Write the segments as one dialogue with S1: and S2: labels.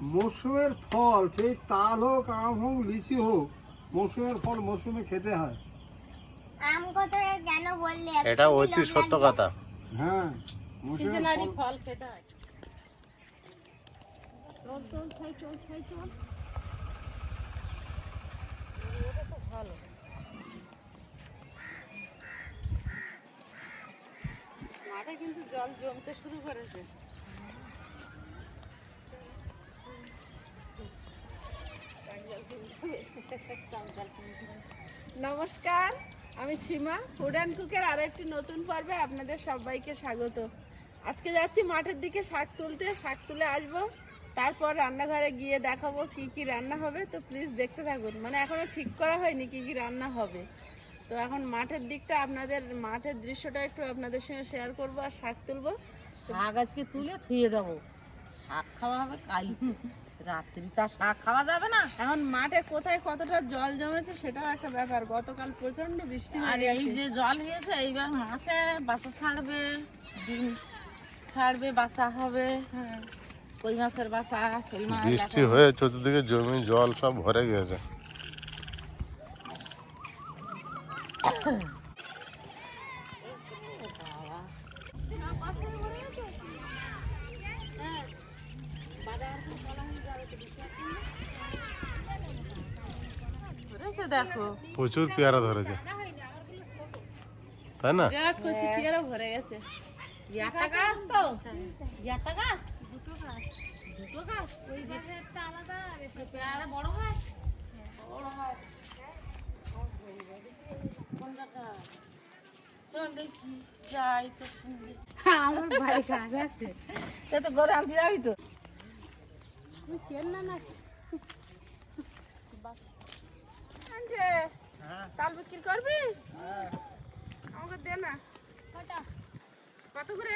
S1: মৌসুমের ফল সেই তাল হোক আম হোক লিচি হোক মৌসুমের ফল মৌসুমে খেতে হয়।
S2: আম কথাটা কেন বললে?
S3: এটা অতি সত্য কথা।
S1: হ্যাঁ
S4: সিজনারি
S1: ফল।
S4: ফল খেতে হয়। মাঠে কিন্তু জল জমতে শুরু করেছে। নমস্কার, আমি সীমা ফুড অ্যান্ড কুকের আরও একটি নতুন পর্বে আপনাদের সবাইকে স্বাগত। আজকে যাচ্ছি মাঠের দিকে শাক তুলতে, শাক তুলে আসব। তারপর রান্নাঘরে গিয়ে দেখাবো কি কি রান্না হবে। তো প্লিজ দেখতে থাকুন। মানে এখনও ঠিক করা হয়নি কি কি রান্না হবে। তো এখন মাঠের দিকটা আপনাদের, মাঠের দৃশ্যটা একটু আপনাদের সঙ্গে শেয়ার করব আর শাক তুলবো।
S5: শাক আজকে তুলে থুয়ে দেবো। শাক খাওয়া হবে কাল। রাত্রি তার শাক খাওয়া যাবে না?
S4: এখন মাঠে কোথায় কতটা জল জমেছে সেটাও একটা ব্যাপার। গতকাল প্রচণ্ড বৃষ্টি
S5: আর
S4: হয়ে
S5: এই যে জল হয়েছে এইবার মাসে বাচ্চা ছাড়বে ডিম ছাড়বে বাচ্চা হবে।
S4: হ্যাঁ।
S5: কই মাছের বাচ্চা শোল মাছ
S3: বৃষ্টি হয়ে চতুর্দিকে জমি জল সব ভরে গিয়েছে
S4: ধরেছে দেখো।
S3: প্রচুর পেয়ারা ধরেছে। তাই না?
S4: পেয়ারা ভরে গেছে।
S5: একটা গাছ তো? একটা গাছ?
S4: দুটো গাছ?
S5: দুটো গাছ
S4: ওই যে একটা আলাদা
S5: পেয়ারা বড় হয়? বড় হয় কোন জায়গা চল দেখি যাই তো
S4: আমার বাড়ি গাছ আছে।
S5: তা আনতে যাবি তো।
S4: তুমি চেন না নাকি আনছে তাল বিক্রি করবি আমাকে দে না কত করে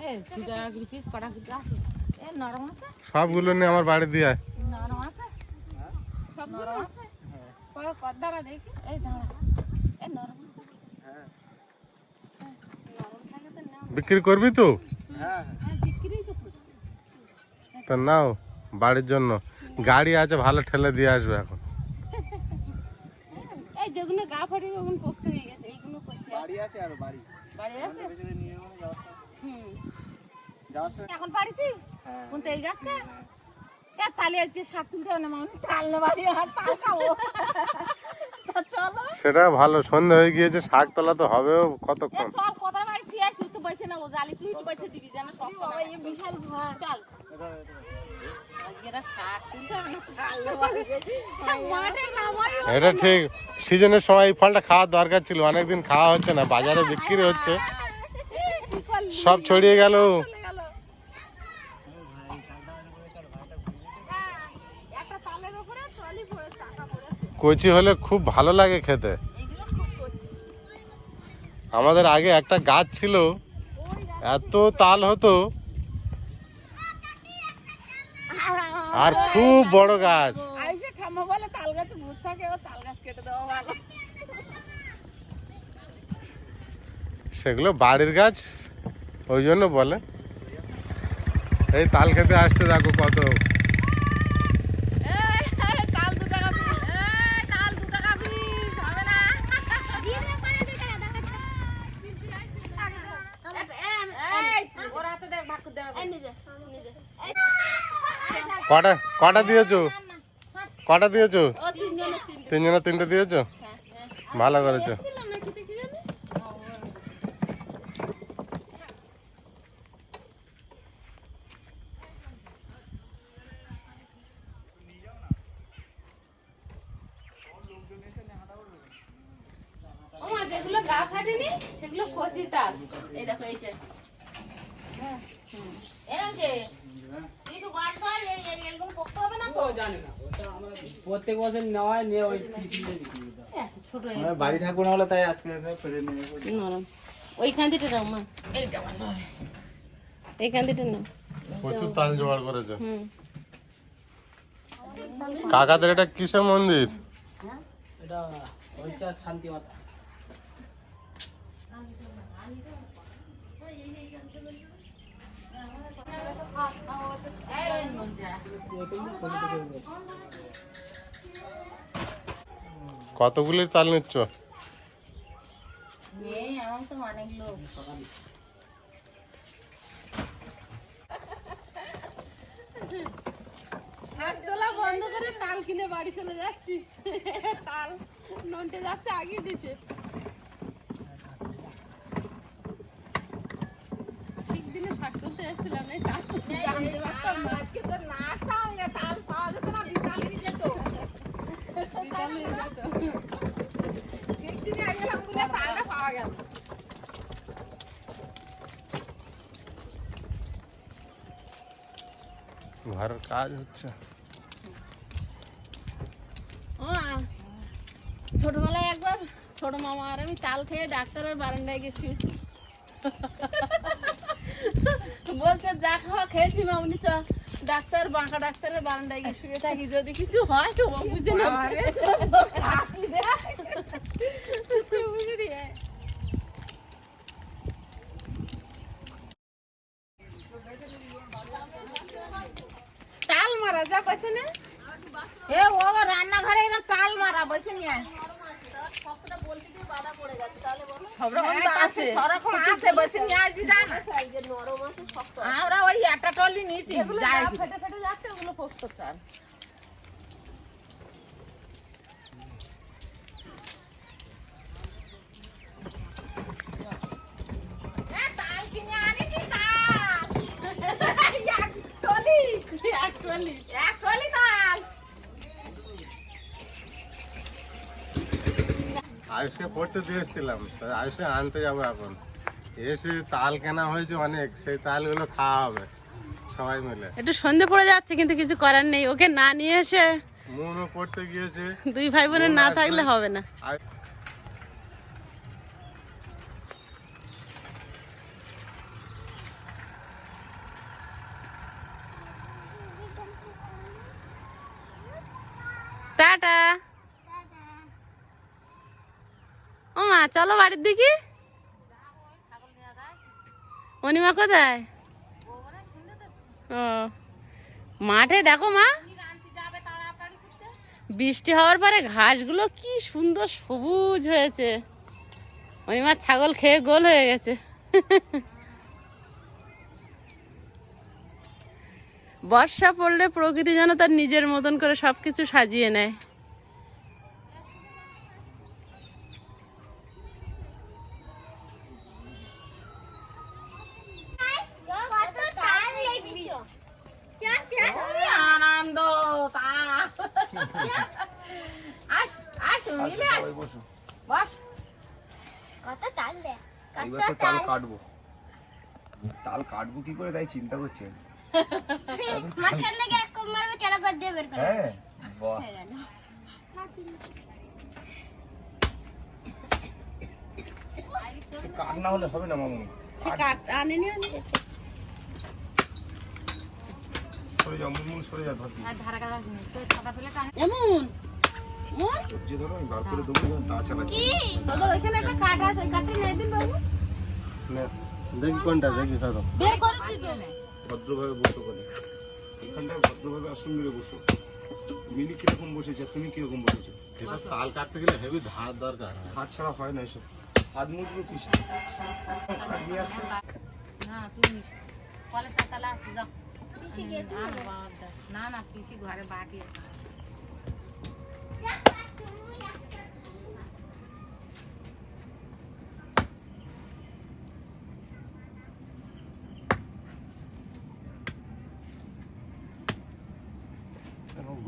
S5: এ দুই টাকা করে পিস কটা করে আছে এ নরম আছে
S3: সবগুলো নিয়ে আমার বাড়ি দিয়ে আয়।
S5: নরম আছে
S4: সব
S5: নরম আছে
S4: কত কত দাঁড়া দেখি
S5: এই দাঁড়া এ নরম আছে
S3: বিক্রি করবি তো
S1: হ্যাঁ
S4: তা
S3: নাও বাড়ির জন্য। গাড়ি আছে ভালো ঠেলে দিয়ে আসবে এখন।
S4: এই যেগুলো গা ফাটে ওগুলো পোক্ত হয়ে গেছে এইগুলো করছে
S1: বাড়ি আছে আর বাড়ি।
S4: বাড়ি আছে?
S1: নিয়ে যাব যাওয়ার সময়।
S4: হুম এখন পারিছি
S1: হ্যাঁ।
S4: কোন এই গাছটা? এ আজকে শাক তুলতে হবে না মানুষ তাল বাড়ি আর তাল খাব।
S3: সেটা ভালো সন্ধে হয়ে গিয়েছে শাক তোলা তো হবেও কতক্ষণ?
S4: চল বাড়ি তুই আসিস তো বসে না ও জালি তুই দিবি যেন সব বিশাল চল। নামাই
S3: এটা ঠিক সিজনের সময় এই ফলটা খাওয়ার দরকার ছিল অনেকদিন খাওয়া হচ্ছে না বাজারে বিক্রি হচ্ছে। সব ছড়িয়ে গেল।
S4: হ্যাঁ,
S3: কচি হলে খুব ভালো লাগে খেতে। আমাদের আগে একটা গাছ ছিল এত তাল হতো। আর খুব বড় গাছ। সেগুলো বাড়ির গাছ ওই জন্য বলে। এই তাল খেতে আসতে দেখো কত
S4: এই, এই, তাল দু টাকা পিস এই, তাল দু টাকা পিস হবে না এই,
S5: ওর হাতে দেখ ভাগ করে দেবে
S4: এই নিজে নিজে এই,
S3: কটা কটা দিয়েছ? কটা দিয়েছ? তিনজনে তিনটে দিয়েছ? ভালো করেছ।
S4: নাকি দেখি, এই দেখো এইটা এরকম যে একটু বার কর এই এই- এইগুলো পকতে হবে না তো
S6: প্রত্যেক বছর নেওয়ায় নিয়ে ওই
S4: ছোট
S1: বাড়ি থাকব না হলে তাই আজকে ফেরে নিয়ে যাব
S4: নরম। ওই কান্দিটা নাও মা। এইটা ভালো এই কান্দিটা নাও।
S3: প্রচুর তাল জোগাড় করেছে। কাকাদের এটা কিসের মন্দির?
S6: এটা হয়েছে শান্তি মাতা
S3: কতগুলি চাল নিচ্ছ?
S4: বন্ধ করে তাল কিনে বাড়ি চলে যাচ্ছি। তাল নন্টে যাচ্ছে আগে দিতে ঠিক দিনে শাক তুলতে এসেছিলাম এই তাল জানতে পারতাম না আজকে তো না আসতাম এ তাল পাওয়া যেত না বিকালে যেত বিকালে যেত ঠিক দিনে আগে গেলাম বলে তালটা পাওয়া গেল
S3: ঘরের কাজ হচ্ছে।
S4: ছোটবেলায় একবার ছোট মামা আর আমি তাল খেয়ে ডাক্তারের বারান্দায় গেছি। বলছে যা খাওয়া খেয়েছি মামনি চ ডাক্তার বাঁকা ডাক্তারের বারান্দায় গিয়ে শুয়ে থাকি। যদি কিছু হয় তো বুঝে না মারা যা না?
S5: এ ও রান্নাঘরে এরকম টাল মারা নিয়ে না। আমরা ওই একটা টলি নিয়েছি যাই
S4: ফেটে ফেটে যাচ্ছে ওগুলো পোস্ত চাল
S5: এ, তাল কিনে আনিছি তাল
S4: এক টলি এক টলি
S5: এক টলি তাল
S3: আয়ুষকে পড়তে দিয়ে এসেছিলাম। আয়ুষে আনতে যাব এখন। এসে তাল কেনা হয়েছে অনেক সেই তালগুলো খাওয়া হবে সবাই মিলে।
S4: একটু সন্ধে পড়ে যাচ্ছে কিন্তু কিছু করার নেই। ওকে না নিয়ে এসে
S3: মনও পড়তে গিয়েছে।
S4: দুই ভাই বোনের না থাকলে হবে না
S3: আয়-
S4: টাটা ও মা চলো বাড়ির দিকে। অনিমা কোথায়? ও। মাঠে দেখো মা। বৃষ্টি হওয়ার পরে ঘাসগুলো কি সুন্দর সবুজ হয়েছে। অনিমার ছাগল খেয়ে গোল হয়ে গেছে। বর্ষা পড়লে প্রকৃতি যেন তার নিজের মতন করে সবকিছু সাজিয়ে নেয়
S2: কত তাল দেখবি
S5: কি আনন্দ তাল আস আস মিলে আস বস
S2: কত তাল দে
S7: এবার তো তাল কাটবো তাল কাটবো কি করে তাই চিন্তা করছেন
S2: মাঝখান থেকে এক কম মারবে চালা করে দিয়ে বের করে
S7: হ্যাঁ বাহ। কাট না হলে হবে না মামু?
S4: আনেনি
S7: সরে যাও মুনমুন সরে যা ধর
S4: এমন মন
S7: যে ধরো আমি বার করে দেবো যখন তা চালাচ্ছি
S4: তোদের ওইখানে একটা কাঠ আছে ওই কাঠটা নিয়ে দিন বাবু।
S3: নে, দেখি কোনটা দেখি ধরো।
S4: বের করেছি তো।
S7: ভদ্রভাবে বসো বলে এখানটায় ভদ্রভাবে আসুন মিলে বসো। মিলি কীরকম বসেছে তুমি কীরকম বসেছো?
S3: এসব তাল কাটতে গেলে হেভি ধার দরকার হয়।
S7: হাত ছাড়া হয় না এসব। হাত মুঠবো কিসে নিয়ে আসতে
S5: না তুমি কলেজ আসি যাও। দাও। না না পিসি ঘরে বাটি আছে।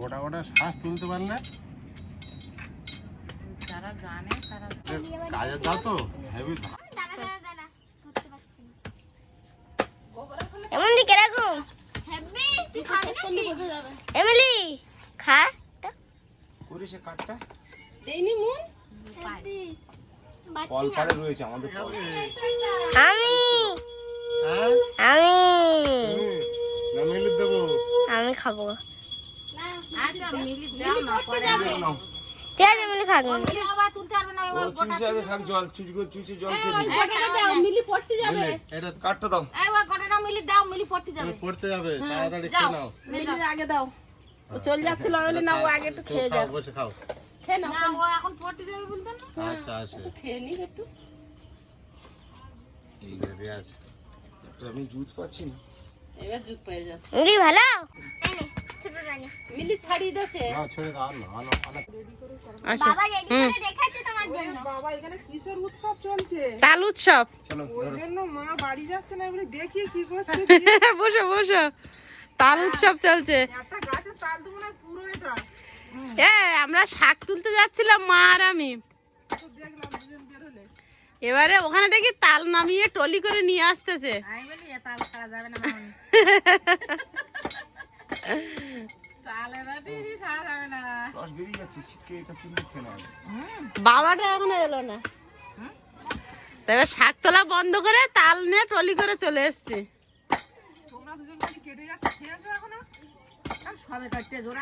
S3: গোটা গোটা শ্বাস তুলতে পারলে?
S5: জানে তারা
S3: কাজের দাও তো হেভি
S2: এমন দিকে রাখুন হেব্বি তুই খাবি নাকি? এমিলি খা
S7: করে সে
S4: দেইনি মন?
S7: কল পাড়ে রয়েছে আমাদের
S2: আমি।
S3: হ্যাঁ?
S2: আমি। আমি খাব
S5: আচ্ছা মিলি দাও না পরে
S7: নাও
S2: ঠিক আছে এমিলি খাব
S5: মিলি আবার তুলতে পারবে না
S7: ও আগে খাক জল চুচি করে জল খেয়ে দিই।
S4: গোটাটা দাও মিলি পড়তে যাবে।
S3: এটা
S7: কাঠটা দাও।
S5: এই ওই গোটাটা মিলি দাও মিলি পড়তে যাবে।
S3: তুমি পড়তে যাবে তাড়াতাড়ি
S5: যাও
S3: খেয়ে নাও।
S8: মিলির আগে দাও। ও চলে যাচ্ছিল আমি বলি না ও আগে একটু খেয়ে
S3: খাও,
S8: যাও।
S3: বসে খাও।
S8: খেয়ে
S5: না ও এখন পড়তে যাবে বলতে না?
S3: আচ্ছা আচ্ছা।
S8: খেয়ে নি একটু।
S3: এই রেডি আছে।
S7: আমি দুধ পাচ্ছি। না
S8: এবার দুধ পেয়ে যাও
S2: ভালো।
S8: মিলি ছাড়িয়ে দিয়েছে
S3: না ছেড়ে দাও না। আনো আনো
S2: বাবা রেডি করে রেখেছে তোমার জন্য।
S8: বাবা এখানে কিসের উৎসব চলছে?
S4: তাল উৎসব।
S7: চলো
S8: ওই জন্য মা বাড়ি যাচ্ছে না বলে দেখি কি করছে।
S4: বসো বসো। তাল উৎসব চলছে।
S8: একটা তাল পুরো এটা।
S4: এ আমরা শাক তুলতে যাচ্ছিলাম মা আর আমি।
S8: তো দেখলাম দুজন বেরোলে
S4: এবারে ওখানে দেখি তাল নামিয়ে টলি করে নিয়ে আসতেছে।
S5: তাল খাওয়া যাবে না
S4: বাবাটা এখনও এলো না। তবে শাক তোলা বন্ধ করে তাল নিয়ে টলি করে চলে এসছি।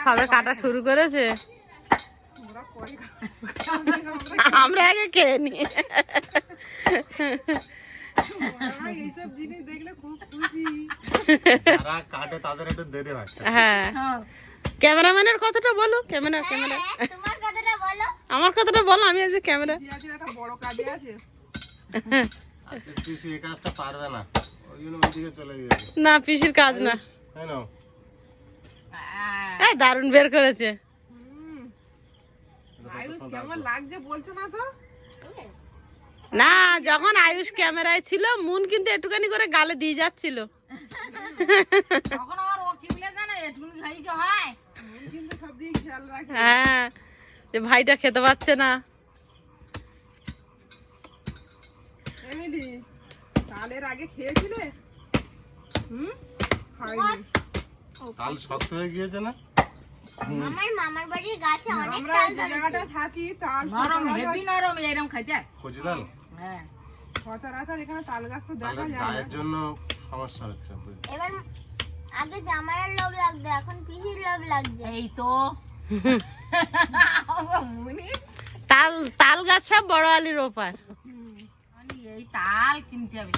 S5: সবে
S4: কাটা শুরু করেছে। আমরা আগে খেয়ে নি।
S8: এইসব জিনিস দেখলে খুব খুশি
S3: যারা কাটে তাদের একটু দেরি হচ্ছে
S4: হ্যাঁ। ক্যামেরাম্যানের কথাটা বলো ক্যামেরা ক্যামেরা।
S2: হ্যাঁ, তোমার কথাটা বলো।
S4: আমার কথাটা বলো আমি আজ ক্যামেরা।
S8: একটা বড় কাজে আছে?
S3: আচ্ছা পিসি এই কাজটা পারবে না। ওই জন্য ওইদিকে চলে গিয়েছে।
S4: না পিসির কাজ না।
S3: তাই না
S4: এই দারুণ বের করেছে।
S8: আয়ুষ কেমন লাগছে বলছো না তো?
S4: না যখন আয়ুষ ক্যামেরায় ছিল মুন কিন্তু একটুখানি করে গালে দিয়ে যাচ্ছিল।
S5: তখন আমার ও কি বলে জানো এটুকুনি খাই যে হয়।
S8: আমি কিন্তু সব দিকে খেয়াল রাখি।
S4: হ্যাঁ যে ভাইটা খেতে পাচ্ছে না।
S8: তালের আগে খেয়েছিলে? হুম? খাইনি।
S3: কাল শক্ত হয়ে গিয়েছে না?
S2: আমার মামার বাড়ির গাছে অনেক
S8: আমরা
S2: তাল ধরেছে।
S8: জায়গাটা থাকি তাল
S5: নরম হেভি নরম এরকম খাইতে
S3: দাল
S5: হ্যাঁ।
S8: সচরাচর এখানে তাল গাছ তো দেখা যায় না।
S3: জন্য সমস্যা হচ্ছে
S2: এবার আগে জামাইয়ের লোভ লাগতো এখন পিসির লোভ লাগছে।
S5: এই তো।
S4: তাল তাল গাছ সব বড় আলির ওপার।
S5: মানে এই তাল কিনতে হবে।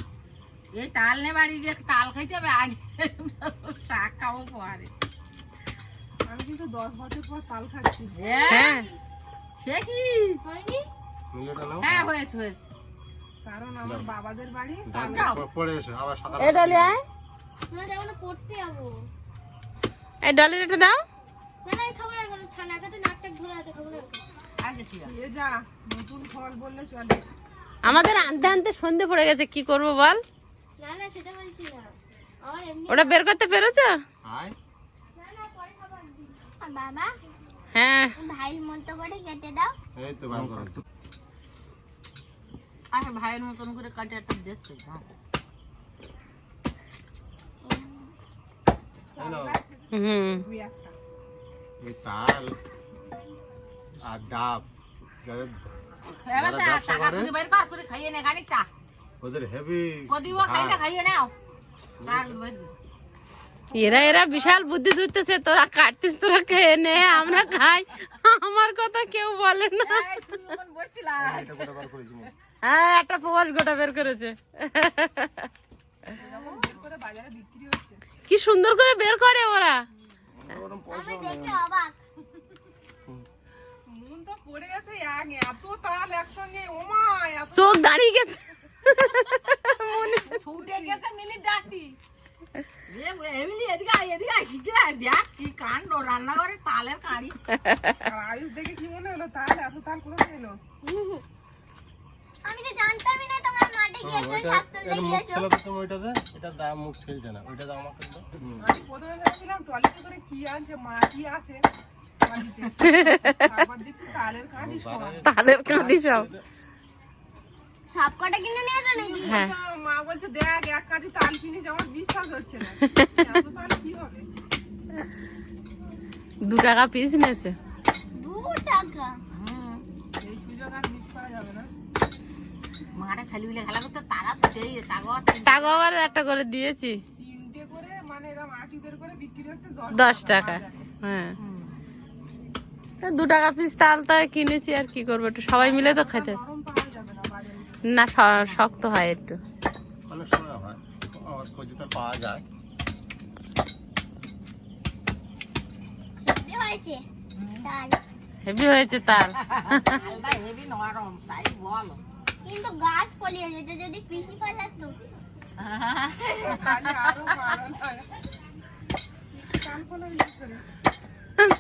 S5: এই তাল নে বাড়ি গিয়ে তাল খাইতে হবে আগে শাক খাব পরে।
S8: আমি কিন্তু দশ বছর পর তাল খাচ্ছি।
S4: হ্যাঁ।
S5: সে কি?
S3: নাও।
S5: হ্যাঁ হয়েছে হয়েছে।
S8: কারণ আমার বাবাদের বাড়ি
S3: পড়ে এসো আবার সকালে
S4: এই ডালি আয়
S2: না যেমন পড়তে যাব।
S4: এই ডালির এটা দাও।
S2: না না আমি এখন ঠান্ডা নাকটা ধরে আছে খাব
S5: আগে ঠিক আছে।
S8: এ যা নতুন ফল বললে চলে।
S4: আমাদের আনতে আনতে সন্ধে পড়ে গেছে কি করব বল?
S2: না না সেটা বলছি না।
S4: ওটা বের করতে পেরেছ?
S3: আয়।
S2: না না পরে খাব একদিন। আর বাবা
S4: হ্যাঁ।
S2: ভাইয়ের মতো করে কেটে দাও।
S3: এই তো করো
S5: আচ্ছা ভাইয়ের মতন করে কাটে একটা দেখছে
S3: এই নাও।
S4: হুম
S8: দুই একটা
S3: এই তাল আর ডাব যাদের
S5: এবার
S3: যারা ব্যবসা
S5: টাকা
S3: করে?
S5: করে বের কর করে খাইয়ে নে খানিকটা
S3: ওদের হেভি
S5: কদিও খাইটা খাইয়ে নাও টাকা বের কর।
S4: এরা এরা বিশাল বুদ্ধি ধরতেছে তোরা কাটতিস তোরা খেয়ে নে আমরা খাই আমার কথা কেউ বলে না হ্যাঁ একটা পোয়াস গোটা বের করেছে।
S8: বাজারে বিক্রি হচ্ছে
S4: কি সুন্দর করে বের করে ওরা।
S2: আমি দেখে অবাক।
S8: মন তো পড়ে গেছে এক এত তাল একসঙ্গে ওমা এত
S4: চোখ দাঁড়িয়ে গেছে।
S5: ছুটে গেছে মিলি ডাকতি এমনি এদিকে আয়, এদিকে আয়, শিখে আয়, দেখ কি কাণ্ড রান্নাঘরে তালের কাঁড়ি।
S8: আয়ুষ দেখে কি মনে হলো তাল এত তাল কোথা এলো?
S2: আমি তো জানতামই না তোমরা মাঠে
S3: হুম,
S2: গিয়েছো শাক তুলতে
S3: এর মুখ
S2: গিয়েছো।
S3: ঠেলে তো তুমি ওইটাতে এটা দাম মুখ ঠেলছে না ওইটা দাও আমাকে দাও।
S8: আমি প্রথমে ভেবেছিলাম টলিতে করে কি আনছে মা আসে বাড়িতে। তারপর দেখছি তালের কাঁদি সব।
S4: সব।
S2: সব কটা কিনে নিয়েছো নাকি?
S4: হ্যাঁ।
S8: বলছে, মা বলছে দেখ এক কাঁদি তাল কিনেছে আমার বিশ্বাস হচ্ছে না। এত তাল কি হবে?
S4: দু টাকা পিস নিয়েছে।
S2: দু টাকা
S8: এই সুযোগ আর মিস করা যাবে না
S5: মাঠে ছেলেগুলো খেলা করতে তারা তাগর
S4: আবার একটা করে দিয়েছি।
S8: তিনটে করে মানে এরকম আটি করে বিক্রি হচ্ছে দশ
S4: টাকা। হ্যাঁ। দু টাকা পিস তাল তাই কিনেছি আর কি করব একটু? সবাই মিলে তো খেতে।
S8: না
S4: শক্ত হয় একটু।
S3: অনেক সময় হয় আমার কচি টাইপের পাওয়া যায়।
S2: হয়েছে
S4: হেভি হয়েছে তার
S5: হেভি নরম তাই বলো।
S2: কিন্তু গাছ পলিয়ে যেত যদি পিসি ফেলাতো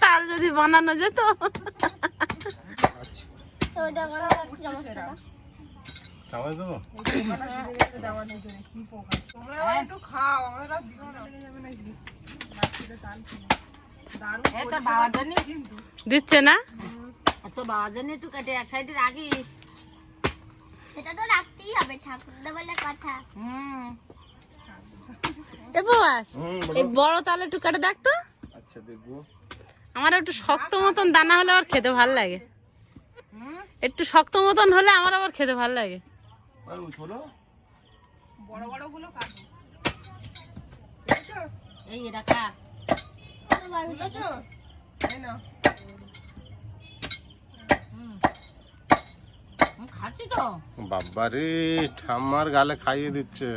S4: তাল যদি বানানো যেত। দিচ্ছে না?
S5: তো বাবার জন্য একটু কেটে এক সাইডে রাখিস।
S2: সেটা তো রাখতেই হবে ঠাকুরদা বলে কথা।
S5: হুম।
S4: এ এই বড় তাল একটু কেটে দেখ তো।
S7: আচ্ছা দেখব।
S4: আমার একটু শক্ত মতন দানা হলে আবার খেতে ভালো লাগে। একটু শক্ত মতন হলে আমার আবার খেতে ভালো লাগে।
S7: আর ওই ছোলো
S5: এই এটা খা। খাচ্ছি তো।
S3: বাবারে ঠাম্মার গালে খাইয়ে দিচ্ছে।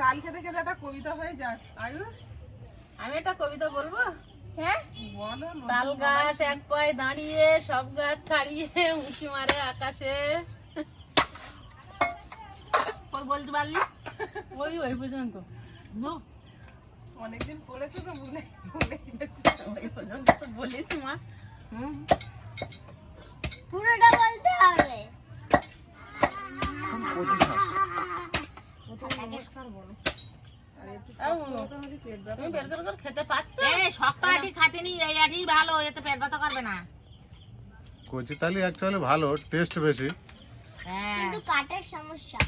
S8: তাল খেতে খেতে একটা কবিতা হয়ে যাক। আয়ুষ
S4: আমি একটা কবিতা বলব? হ্যাঁ? তাল গাছ এক পায়ে দাঁড়িয়ে সব গাছ ছাড়িয়ে উঁকি মারে আকাশে।
S5: কই বলতে পারলি?
S4: ওই ওই পর্যন্ত।
S5: বল।
S8: অনেকদিন পড়েছো তো ভুলে ভুলে
S4: ওই পর্যন্ত তো বলিস মা।
S2: পুরোটা বলতে হবে।
S4: তুমি বের করে করে খেতে পাচ্ছ?
S5: এই শক্ত আটি খাতে নি এই আটি ভালো এতে পেট ব্যথা করবে না।
S3: কচি তালি অ্যাকচুয়ালি ভালো টেস্ট বেশি।
S5: হ্যাঁ।
S2: কিন্তু কাটার সমস্যা।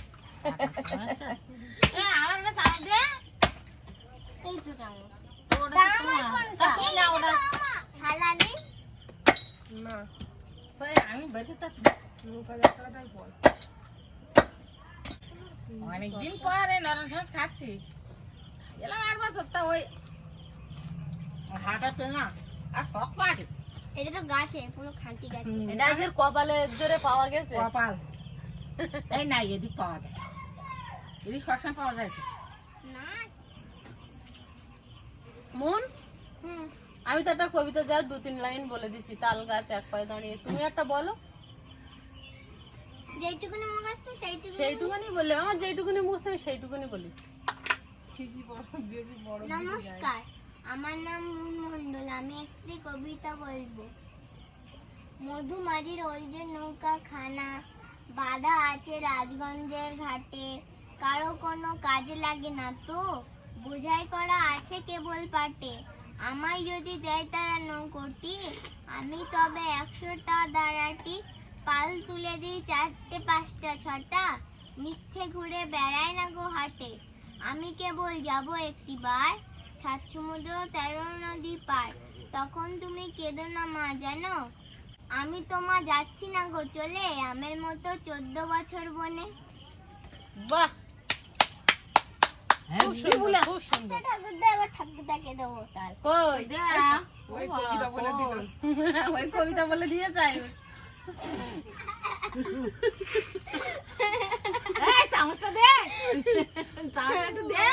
S5: আমার না সাউন্ড
S2: এই তো চামচ
S5: ওটা তো তোমার। তা কি না ওটা
S2: থালা নেই
S8: না।
S4: আমি
S5: অনেকদিন পরে নরম খাচ্ছি। এলাম আর বছর তা ওই হাঁটাতে না আর শখ পাটি
S2: এটা তো গাছে পুরো খাঁটি গাছে।
S4: এটা আজকের কপালে জোরে পাওয়া গেছে।
S5: কপাল। এই নাই এদিক পাওয়া যায়। এদিক সবসময় পাওয়া যায়
S2: না।
S4: মন?
S2: হুম।
S4: আমি তো একটা কবিতা যা দু তিন লাইন বলে দিছি তাল গাছ এক পায়ে দাঁড়িয়ে। তুমি একটা বলো।
S2: যেইটুকুনি মুখ আসছে সেইটুকুনি
S4: সেইটুকুনি বললে আমার যেইটুকুনি মুখছে আমি সেইটুকুনি বলি।
S2: নমস্কার আমার নাম মুন মন্ডল আমি একটি কবিতা বলব। মধুমারির ওই যে নৌকা খানা বাধা আছে রাজগঞ্জের ঘাটে। কারও কোনো কাজে লাগে না তো বোঝাই করা আছে কেবল পাটে। আমায় যদি দেয় তারা নৌকোটি, আমি তবে একশোটা দাঁড়াটি, পাল তুলে দিই চারটে, পাঁচটা, ছটা। মিথ্যে ঘুরে বেড়ায় না গো হাটে। আমি কেবল যাব একটি বার। সাত সমুদ্র তেরো নদী পার। তখন তুমি কেঁদো না মা, জানো? আমি তোমা যাচ্ছি না গো চলে, আমের মতো চোদ্দ বছর বনে।
S4: বাহ
S5: হ্যাঁ,
S4: খুব সুন্দর খুব সুন্দর
S2: ঠাকুরদা এবার ঠাকুরদাকে দেবো তার
S4: কই
S5: দাও।
S8: ওই কবিতা বলে দিল।
S4: ওই কবিতা বলে দিয়ে যাই
S5: চামচটা দে। চামচটা দে।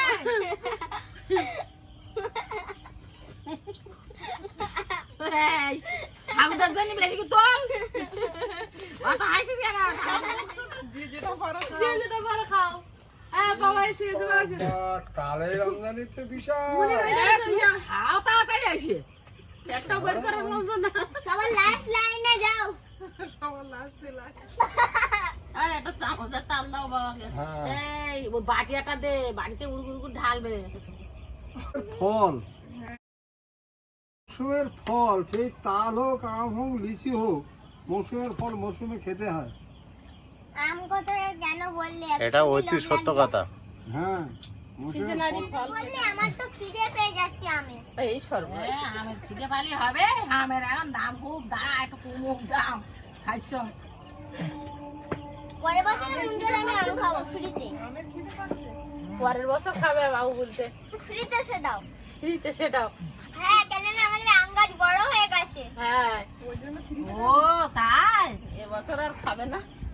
S5: ঠাকুরদার জন্য বেশি কি তোল। অত
S8: যেটা খাও।
S4: যে যেটা ভালো খাও বাবা এসে
S1: তালের আমদানিতে বিশাল।
S5: খাও তাড়াতাড়ি আসে।
S4: একটা বের করার মতো না।
S2: সবার লাস্ট লাইনে যাও।
S8: সবার লাস্টে লাস্ট
S4: এই, চামচের তাল দাও বাবাকে।
S5: এই ওই বাটিয়াটা দে বাড়িতে উড়গুড় ঢালবে।
S1: ফল। মৌসুমের ফল সেই তাল হোক আম হোক লিচি হোক মৌসুমের ফল মৌসুমে খেতে হয়।
S2: আম কথাটা কেন বললে?
S3: এটা অতি সত্য কথা।
S1: হ্যাঁ
S4: সিজনারি ফল
S2: বললে আমার তো খিদে পেয়ে যাচ্ছে আমি
S4: এই সর্ব।
S5: আমের খিদে পালি হবে। আমের এখন দাম খুব দাম একটু কমুক দাম। খাইছ
S2: পরের বছর মুন্ডল আমি আম খাব ফ্রিতে।
S4: পরের বছর খাবে বাবু বলতে।
S2: ফ্রিতে সে দাও।
S4: ফ্রিতে সেটাও
S2: হ্যাঁ কেননা আমাদের আম গাছ বড় হয়ে গেছে।
S4: হ্যাঁ।
S5: ও তাই?
S4: এবছর আর খাবে না।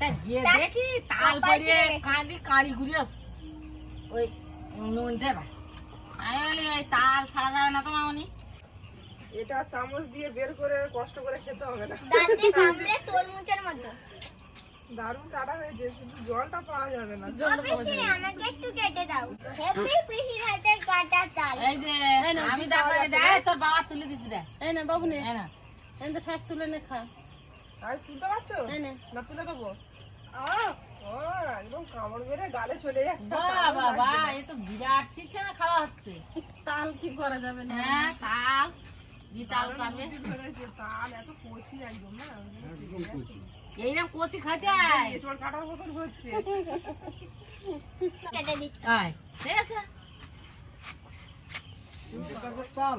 S5: তা দেখি তাল কাঁদি কাঁড়ি ঘুরে ওই নুনটা বা আমি বলি ওই তাল ছাড়া যাবে না তো মামনি।
S8: এটা চামচ দিয়ে বের করে কষ্ট করে খেতে হবে না।
S2: দাঁতে কামড়ে তরমুজের মতো।
S8: দারুণ কাটা হয়েছে শুধু জলটা পাওয়া যাবে না।
S2: আমাকে একটু কেটে দাও। হেপি পিসির হাতের কাটা চাল
S5: এই যে আমি দেখো এই দেখ তোর বাবা তুলে দিচ্ছি দেখ।
S4: এই না বাবু নে।
S5: এই না।
S4: এই তো শ্বাস তুলে নে খা।
S8: আর তুলতে পারছ?
S4: না
S8: তুলে দেবো। একদম কামড় মেরে গালে চলে যাচ্ছে।
S5: বাবা এ তো বিরাট সিস্টেমে খাওয়া হচ্ছে।
S4: তাল কি করা যাবে না?
S5: হ্যাঁ তাল। দি তাল
S8: তাল এত কচি একদম না?
S1: একদম কচি।
S5: এইরকম কচি খাইতে আয়
S8: এঁচড় কাটার মতন হচ্ছে।
S2: কেটে দিচ্ছি
S5: আয় ঠিক আছে।
S1: তাল।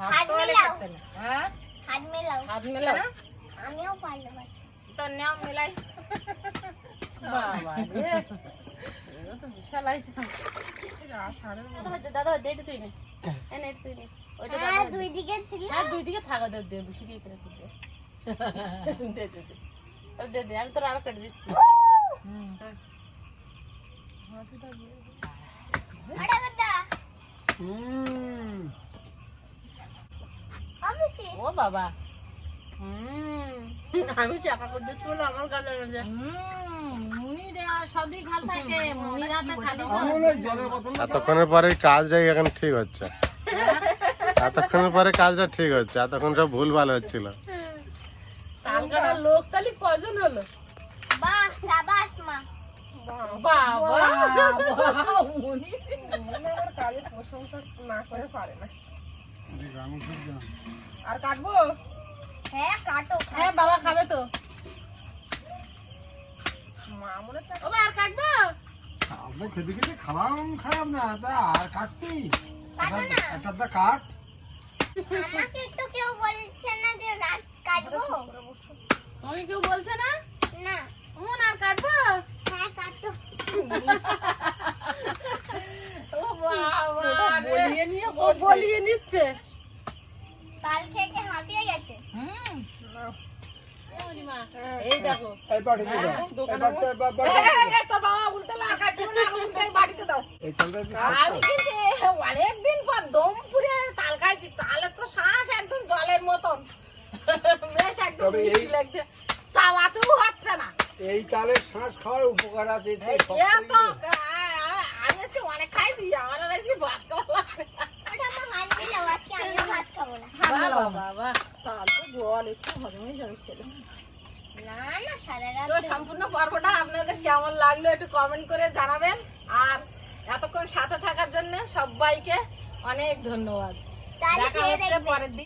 S8: হাত
S2: মেলাও।
S5: হ্যাঁ?
S2: হাত মেলাও।
S5: হাত মেলা
S2: আমিও পারলে
S5: তো নেও মেলাই।
S4: বাবা রে তো বিশাল আইছে দাদা দেটা তুই নে এই তুই নে। ওইটা দাদা
S2: হ্যাঁ দুই দিকে ছিল।
S4: হ্যাঁ দুই দিকে থাকা দে দে বেশি দিয়ে করে দে দে দে। দে দে দে আমি তোর আরও কেটে দিচ্ছি।
S2: আরে কথা
S1: হুম।
S4: ও বাবা। হুম। আমি চাকা করতে চলো আমার গালে
S5: মুনি মুনি
S3: এতক্ষণের পরে কাজটা এখন ঠিক হচ্ছে। এতক্ষণের পরে কাজটা ঠিক হচ্ছে এতক্ষণ সব ভুল ভালো হচ্ছিল।
S4: লোক তাহলে কজন হলো? বাবা
S8: মনে প্রশংসা না করে পারে না। আর কাটবো?
S2: হ্যাঁ কাটো
S4: হ্যাঁ বাবা খাবে তো।
S8: মা মনে
S4: আর কাটবো?
S1: আপনি খেতে খেতে খারাপ খারাপ না তা আর কাটতি।
S2: কাটো না।
S1: একটা দা কাট।
S2: আমাকে তো কেউ বলছে না যে রাত কাটবো।
S4: তুমি কেউ বলছে না?
S2: না।
S4: মন আর কাটবো?
S2: হ্যাঁ কাটো
S4: ও বাবা
S8: বলিয়ে নিয়ে
S4: ও বলিয়ে নিচ্ছে।
S2: কাল থেকে হাঁপিয়ে গেছে।
S5: হুম।
S4: এই দেখো।
S1: এই বাটিতে দাও। এই বাটিতে বা- বা-
S8: এই তোর বাবা উল্টে লাগা কাটবে না উল্টে বাড়িতে দাও।
S1: এই তালটা
S5: আমি কিন্তু অনেকদিন পর দম পুরে তাল খাইছি তালের তো শ্বাস একদম জলের মতন। বেশ একদম লাগছে। চাওয়াতেও হচ্ছে না।
S1: এই তালের শ্বাস খাওয়ার উপকার আছে
S8: তাল
S5: সম্পূর্ণ পর্বটা আপনাদের কেমন লাগল একটু কমেন্ট করে জানাবেন। আর এতক্ষণ সাথে থাকার জন্য সবাইকে অনেক ধন্যবাদ। দেখা হচ্ছে পরের দিন।